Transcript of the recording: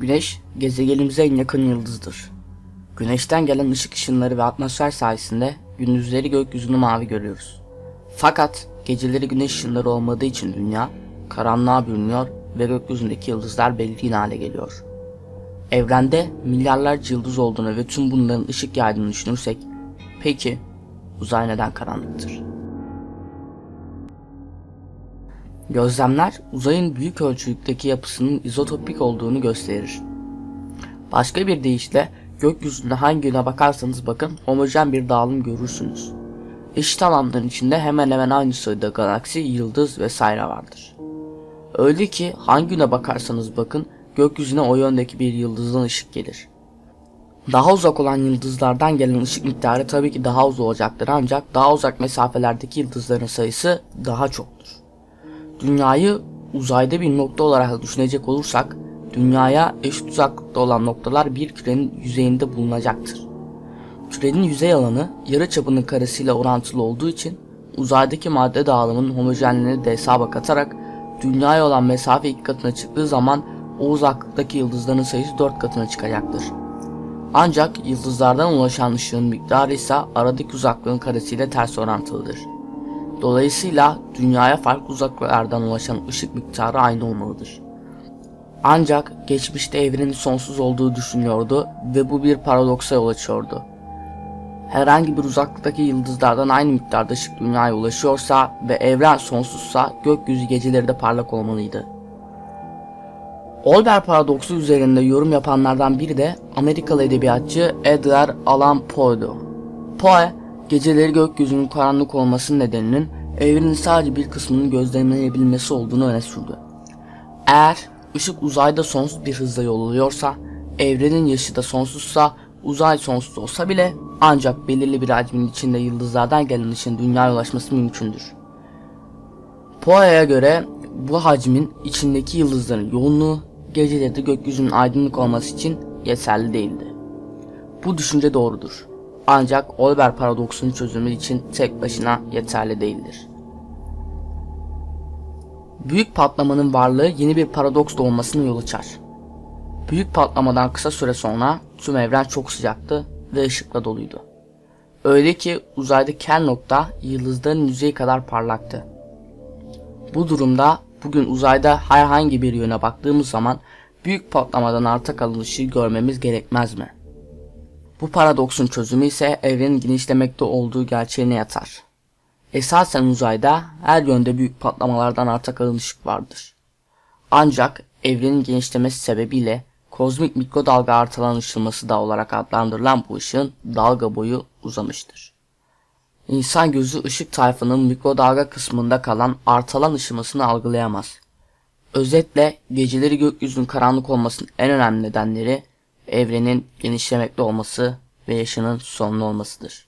Güneş gezegenimize en yakın yıldızdır. Güneşten gelen ışık ışınları ve atmosfer sayesinde gündüzleri gökyüzünü mavi görüyoruz. Fakat geceleri güneş ışınları olmadığı için dünya karanlığa bürünüyor ve gökyüzündeki yıldızlar belirgin hale geliyor. Evrende milyarlarca yıldız olduğunu ve tüm bunların ışık yaydığını düşünürsek, peki uzay neden karanlıktır? Gözlemler uzayın büyük ölçülükteki yapısının izotopik olduğunu gösterir. Başka bir deyişle gökyüzünde hangi yöne bakarsanız bakın homojen bir dağılım görürsünüz. Eşit alanların içinde hemen hemen aynı sayıda galaksi, yıldız vesaire vardır. Öyle ki hangi yöne bakarsanız bakın gökyüzüne o yöndeki bir yıldızdan ışık gelir. Daha uzak olan yıldızlardan gelen ışık miktarı tabii ki daha az olacaktır ancak daha uzak mesafelerdeki yıldızların sayısı daha çoktur. Dünyayı uzayda bir nokta olarak düşünecek olursak, dünyaya eşit uzaklıkta olan noktalar bir kürenin yüzeyinde bulunacaktır. Kürenin yüzey alanı yarı çapının karesiyle orantılı olduğu için uzaydaki madde dağılımının homojenliğini de hesaba katarak dünyaya olan mesafe iki katına çıktığı zaman o uzaklıktaki yıldızların sayısı dört katına çıkacaktır. Ancak yıldızlardan ulaşan ışığın miktarı ise aradaki uzaklığın karesiyle ters orantılıdır. Dolayısıyla dünyaya farklı uzaklıklardan ulaşan ışık miktarı aynı olmalıdır. Ancak geçmişte evrenin sonsuz olduğu düşünüyordu ve bu bir paradoksa yol açıyordu. Herhangi bir uzaklıktaki yıldızlardan aynı miktarda ışık dünyaya ulaşıyorsa ve evren sonsuzsa gökyüzü geceleri de parlak olmalıydı. Olber paradoksu üzerinde yorum yapanlardan biri de Amerikalı edebiyatçı Edgar Allan Poe'du. Poe, geceleri gökyüzünün karanlık olmasının nedeninin evrenin sadece bir kısmının gözlemlenebilmesi olduğunu öne sürdü. Eğer ışık uzayda sonsuz bir hızla yol evrenin yaşı da sonsuzsa, uzay sonsuz olsa bile ancak belirli bir hacmin içinde yıldızlardan gelen ışığın dünyaya ulaşması mümkündür. Poe'ye göre bu hacmin içindeki yıldızların yoğunluğu geceleri de gökyüzünün aydınlık olması için yeterli değildi. Bu düşünce doğrudur. Ancak Olber paradoksunun çözümü için tek başına yeterli değildir. Büyük patlamanın varlığı yeni bir paradoks doğmasına yol açar. Büyük patlamadan kısa süre sonra tüm evren çok sıcaktı ve ışıkla doluydu. Öyle ki uzaydaki her nokta yıldızların yüzeyi kadar parlaktı. Bu durumda bugün uzayda herhangi bir yöne baktığımız zaman büyük patlamadan arta kalan ışığı görmemiz gerekmez mi? Bu paradoksun çözümü ise evrenin genişlemekte olduğu gerçeğine yatar. Esasen uzayda her yönde büyük patlamalardan arta kalan ışık vardır. Ancak evrenin genişlemesi sebebiyle kozmik mikrodalga artalan ışılması da olarak adlandırılan bu ışığın dalga boyu uzamıştır. İnsan gözü ışık tayfının mikrodalga kısmında kalan artalan ışımasını algılayamaz. Özetle geceleri gökyüzünün karanlık olmasının en önemli nedenleri evrenin genişlemekte olması ve yaşının sonlu olmasıdır.